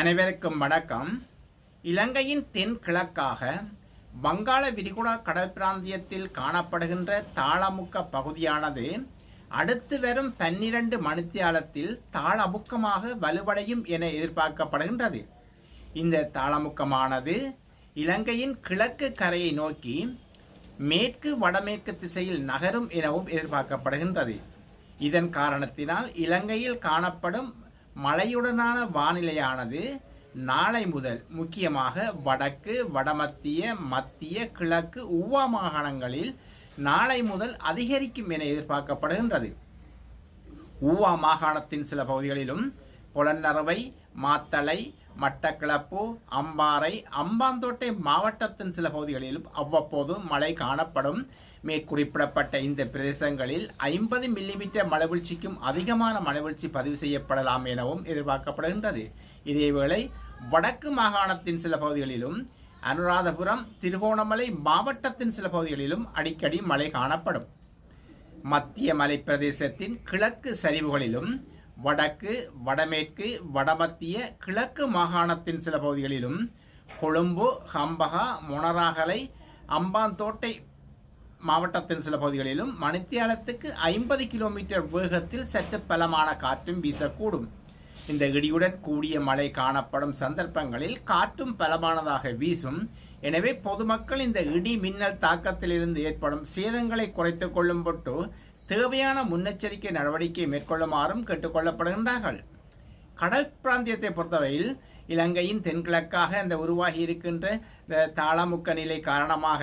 அனைவருக்கும் வணக்கம். இலங்கையின் தென்கிழக்காக வங்காள விரிகுடா கடல் பிராந்தியத்தில் காணப்படுகின்ற தாளமுக்க பகுதியானது அடுத்து வரும் பன்னிரண்டு மணித்தியாலத்தில் தாளமுக்கமாக வலுவடையும் என எதிர்பார்க்கப்படுகின்றது. இந்த தாளமுக்கமானது இலங்கையின் கிழக்கு கரையை நோக்கி மேற்கு வடமேற்கு திசையில் நகரும் எனவும் எதிர்பார்க்கப்படுகின்றது. இதன் காரணத்தினால் இலங்கையில் காணப்படும் மழையுடனான வானிலையானது நாளை முதல் முக்கியமாக வடக்கு வடமத்திய மத்திய கிழக்கு உவா மாகாணங்களில் நாளை முதல் அதிகரிக்கும் என எதிர்பார்க்கப்படுகின்றது. ஊவா மாகாணத்தின் சில பகுதிகளிலும் புலன்னறுவை மாத்தளை மட்டக்கிளப்பு அம்பாறை அம்பாந்தோட்டை மாவட்டத்தின் சில பகுதிகளிலும் அவ்வப்போது மழை காணப்படும். மேற்குறிப்பிடப்பட்ட இந்த பிரதேசங்களில் ஐம்பது மில்லிமீட்டர் மழைவீழ்ச்சிக்கும் அதிகமான மழைவீழ்ச்சி பதிவு செய்யப்படலாம் எனவும் எதிர்பார்க்கப்படுகின்றது. இதேவேளை வடக்கு மாகாணத்தின் சில பகுதிகளிலும் அனுராதபுரம் திருகோணமலை மாவட்டத்தின் சில பகுதிகளிலும் அடிக்கடி மழை காணப்படும். மத்திய மலைப்பிரதேசத்தின் கிழக்கு சரிவுகளிலும் வடக்கு வடமேற்கு வடமத்திய கிழக்கு மாகாணத்தின் சில பகுதிகளிலும் கொழும்பு ஹம்பகா மொனராகலை அம்பாந்தோட்டை மாவட்டத்தின் சில பகுதிகளிலும் மணித்தியாலத்துக்கு ஐம்பது கிலோமீட்டர் வேகத்தில் சற்று பலமான காற்றும் வீசக்கூடும். இந்த இடியுடன் கூடிய மழை காணப்படும் சந்தர்ப்பங்களில் காற்றும் பலமானதாக வீசும். எனவே பொதுமக்கள் இந்த இடி மின்னல் தாக்கத்திலிருந்து ஏற்படும் சேதங்களை குறைத்துக் கொள்ளும் பொட்டு தேவையான முன்னெச்சரிக்கை நடவடிக்கை மேற்கொள்ளுமாறும் கேட்டுக்கொள்ளப்படுகின்றார்கள். கடல் பிராந்தியத்தை பொறுத்தவரையில் இலங்கையின் தென்கிழக்காக இந்த உருவாகி இருக்கின்ற தாளமுக்க நிலை காரணமாக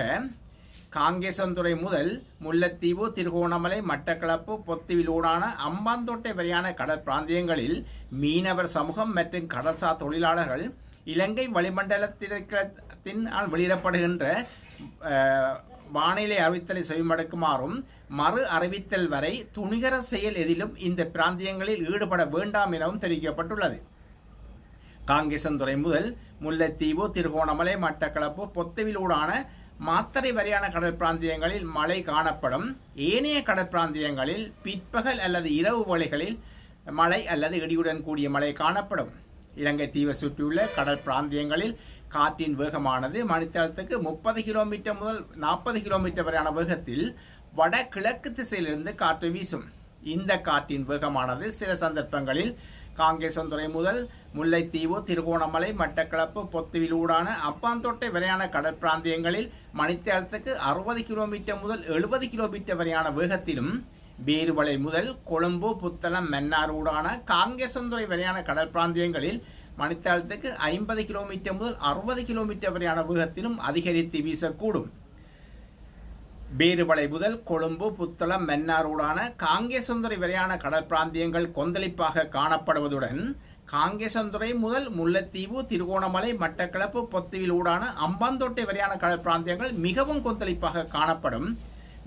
காங்கேசந்துறை முதல் முல்லைத்தீவு திருகோணமலை மட்டக்களப்பு பொத்துவிலூடான அம்பாந்தோட்டை வரையான கடல் பிராந்தியங்களில் மீனவர் சமூகம் மற்றும் கடல்சார் தொழிலாளர்கள் இலங்கை வளிமண்டலத்தின் வெளியிடப்படுகின்ற வானிலை அறிவித்தலை செவிமடுக்குமாறும் மறு அறிவித்தல் வரை துணிகர செயல் எதிலும் இந்த பிராந்தியங்களில் ஈடுபட வேண்டாம் எனவும் தெரிவிக்கப்பட்டுள்ளது. காங்கேசந்துறை முதல் முல்லைத்தீவு திருகோணமலை மட்டக்களப்பு பொத்தவிலூடான மாத்தரை வரையான கடல் பிராந்தியங்களில் மழை காணப்படும். ஏனைய கடற்பிராந்தியங்களில் பிற்பகல் அல்லது இரவு வேளைகளில் மழை அல்லது இடியுடன் கூடிய மழை காணப்படும். இலங்கை தீவை சுற்றியுள்ள கடல் பிராந்தியங்களில் காற்றின் வேகமானது மணித்தளத்துக்கு முப்பது கிலோமீட்டர் முதல் நாற்பது கிலோமீட்டர் வரையான வேகத்தில் வடகிழக்கு திசையிலிருந்து காற்று வீசும். இந்த காற்றின் வேகமானது சில சந்தர்ப்பங்களில் காங்கேசந்துறை முதல் முல்லைத்தீவு திருகோணமலை மட்டக்களப்பு பொத்துவிலூடான அப்பாந்தோட்டை வரையான கடல் பிராந்தியங்களில் மணித்தளத்துக்கு அறுபது கிலோமீட்டர் முதல் எழுபது கிலோமீட்டர் வரையான வேகத்திலும் பேருவளை முதல் கொழும்பு புத்தளம் மன்னார் ஊடான காங்கேசந்துறை வரையான கடல் பிராந்தியங்களில் மணித்தாளத்துக்கு ஐம்பது கிலோமீட்டர் முதல் அறுபது கிலோமீட்டர் வரையான வேகத்திலும் அதிகரித்து வீசக்கூடும். பேருவளை முதல் கொழும்பு புத்தளம் மன்னாரூடான காங்கேசந்துறை வரையான கடல் பிராந்தியங்கள் கொந்தளிப்பாக காணப்படுவதுடன் காங்கேசந்துறை முதல் முல்லைத்தீவு திருகோணமலை மட்டக்களப்பு பொத்துவில் ஊடான அம்பாந்தோட்டை வரையான கடல் பிராந்தியங்கள் மிகவும் கொந்தளிப்பாக காணப்படும்.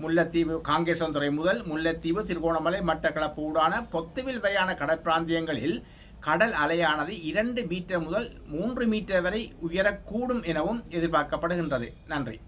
முல்லைத்தீவு காங்கேசந்துறை முதல் முல்லைத்தீவு திருகோணமலை மட்டக்களப்பு ஊடான பொத்துவில் வரையான கடற்பிராந்தியங்களில் கடல் அலையானது இரண்டு மீட்டர் முதல் மூன்று மீட்டர் வரை உயரக்கூடும் எனவும் எதிர்பார்க்கப்படுகின்றது. நன்றி.